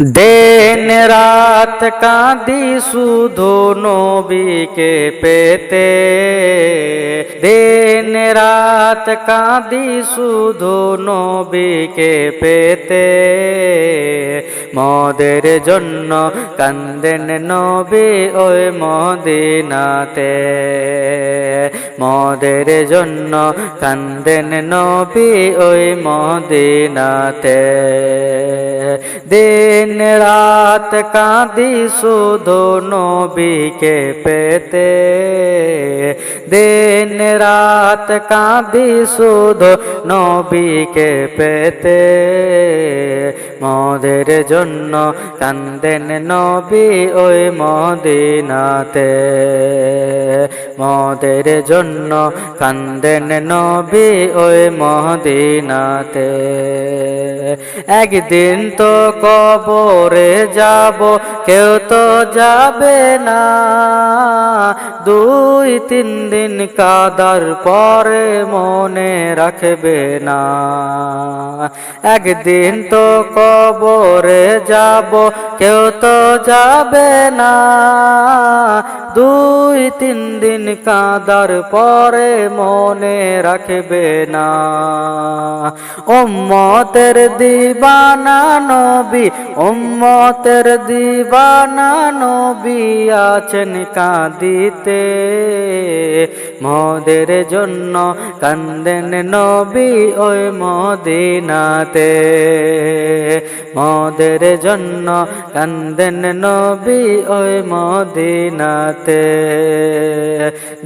দিন রাত কাঁদি শুধু নবীকে পেতে দিন রাত কাঁদি শুধু নবীকে পেতে মদের জন্য কান্দেন নবী ওই মদিনাতে। মদের জন্য কান্দেন নবী ওই মদিনাতে। দিন রাত কাঁদি শুধু নবীকে পেতে। দিন রাত কাঁদি শুধু নবীকে পেতে। মদের জন্য কান্দেন নবী ওই মদিনাতে। মদের জন্য কান্দেন নবী ওই মদিনাতে। একদিন তো কবরে যাব, কেউ তো যাবে না। দুই, তিন দিন কাদার পরে মনে রাখবে না। একদিন তো কবরে যাব, কেউ তো যাবে না। দুই, তিন দিন কাদার পরে মনে রাখবে না। উম্মতের দিবানা নবী, উম্মতের দিবানা নবী আছেন কাঁদিতে। মদের জন্য কান্দেন নবী ওই মদিনাতে। মদের জন্য কান্দেন নবী ওই মদিনাতে।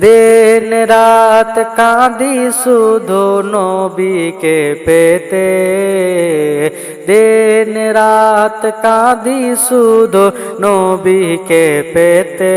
দিন রাত কাঁদি শুধু নবীকে পেতে। দিন রাত কাঁদি শুধু নবীকে পেতে।